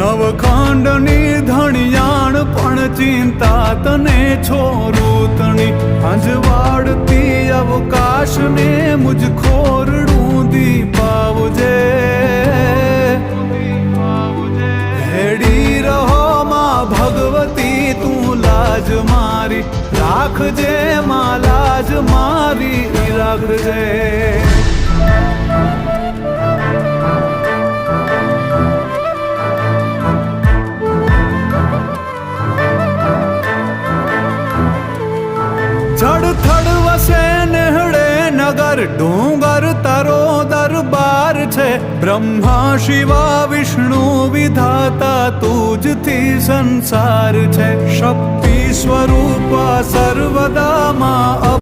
નવખંડની ધણિયાણ પણ ચિંતા તને છોરૂતણી અંજવાડતી અવકાશને મુજ ખોરડું દીપાવજે. હેડી રહો માં ભગવતી, તું લાજ મારી. રાખજે માં લાજ મારી રાખજે જડથડ વસે નેહડે નગર, ડુંગર તારો દરબાર છે. બ્રહ્મા, શિવા, વિષ્ણુ, વિધાતા તુજથી સંસાર છે. શક્તિ સ્વરૂપા સર્વદામાં